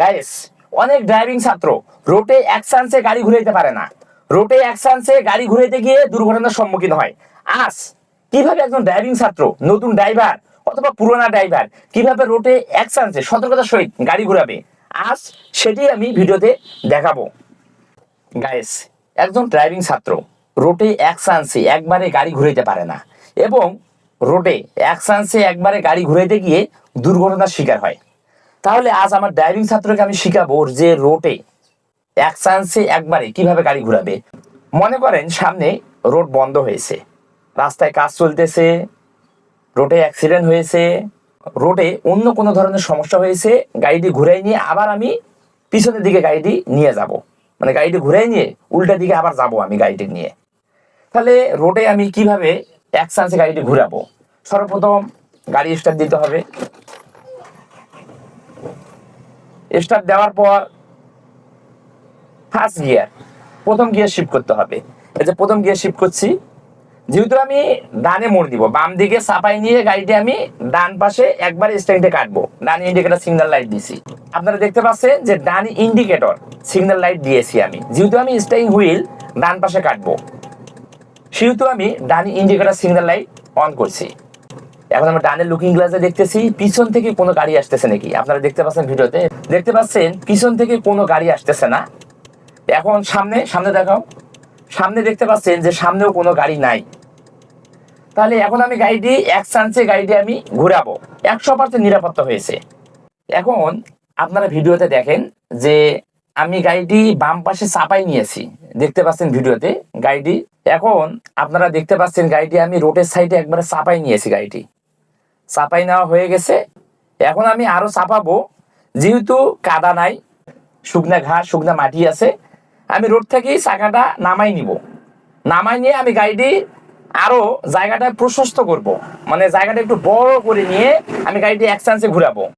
Guys অনেক driving ছাত্র রোটে এক চান্সে গাড়ি ঘুরাইতে পারে না। রোটে এক চান্সে গাড়ি ঘুরাইতে গিয়ে দুর্ঘটনার সম্মুখীন হয়। আজ, কীভাবে একজন ড্রাইভিং ছাত্র, নতুন ড্রাইভার অথবা পুরোনো ড্রাইভার কীভাবে রোটে এক চান্সে সতর্কতার সহিত গাড়ি ঘুরাবে, আজ সেটি আমি ভিডিওতে দেখাবো। গাইস একজন ড্রাইভিং ছাত্র রোডে এক চান্সে একবারে গাড়ি ঘুরাইতে পারে না এবং রোডে এক চান্সে একবারে গাড়ি ঘুরাইতে গিয়ে দুর্ঘটনার শিকার হয়। তাহলে আজ আমার ড্রাইভিং ছাত্রকে আমি শিখাবো যে রোডে এক চান্সে একবারে কীভাবে গাড়ি ঘুরাবে। মনে করেন সামনে রোড বন্ধ হয়েছে। রাস্তায় কাজ চলতেছে রোডে অ্যাক্সিডেন্ট হয়েছে রোডে অন্য কোনো ধরনের সমস্যা হয়েছে, গাড়িটি ঘুরাই নিয়ে আবার আমি পিছনের দিকে গাড়িটি নিয়ে যাব। মানে গাড়িটি ঘুরাই নিয়ে উল্টা দিকে আবার যাব আমি গাড়িটি নিয়ে। তাহলে রোডে আমি কীভাবে এক চান্সে গাড়িটি ঘুরাবো? সর্বপ্রথম গাড়ি স্টার্ট দিতে হবে। স্টার্ট দেওয়ার পর ফার্স্ট গিয়ার প্রথম গিয়ার শিফট করতে হবে। এই যে প্রথম গিয়ার শিফট করছি, যেহেতু আমি ডানে মোড় দিব, বাম দিকে চাপাই নিয়ে গাড়িটি আমি ডান পাশে একবার স্ট্যান্ডে কাটবো। ডান ইন্ডিকেটর সিগন্যাল লাইট দিছি আপনারা দেখতে পাচ্ছেন যে ডান ইন্ডিকেটর সিগন্যাল লাইট দিয়েছি আমি। যেহেতু আমি স্টাইং হুইল ডান পাশে কাটবো, সেহেতু আমি ডান ইন্ডিকেটর সিগন্যাল লাইট অন করছি। এখন আমরা ডানের লুকিং গ্লাসে দেখতেছি, পিছন থেকে কোনো গাড়ি আসতেছে নাকি? আপনারা দেখতে পাচ্ছেন ভিডিওতে। দেখতে পাচ্ছেন, পিছন থেকে কোনো গাড়ি আসতেছে না। এখন সামনে সামনে দেখাও। সামনে দেখতে পাচ্ছেন যে সামনেও কোনো গাড়ি নাই। তাহলে এখন আমি গাড়িটি এক চান্সে গাড়িটি আমি ঘুরাবো। একশো পার্সেন্ট নিরাপত্তা হয়েছে। এখন আপনারা ভিডিওতে দেখেন যে আমি গাড়িটি বাম পাশে চাপাই নিয়েছি। দেখতে পাচ্ছেন ভিডিওতে গাড়িটি এখন আপনারা দেখতে পাচ্ছেন গাড়িটি আমি রোডের সাইডে একবারে চাপাই নিয়েছি গাড়িটি চাপাই নেওয়া হয়ে গেছে। এখন আমি আরও চাপাবো। যেহেতু কাদা নাই, শুকনা ঘাস শুকনা মাটি আছে, আমি রোড থেকেই চাকাটা নামাই নিব। নামাই নিয়ে আমি গাড়িটি আরও জায়গাটা প্রশস্ত করব। মানে জায়গাটা একটু বড় করে নিয়ে আমি গাড়িটি এক চান্সে ঘুরাবো।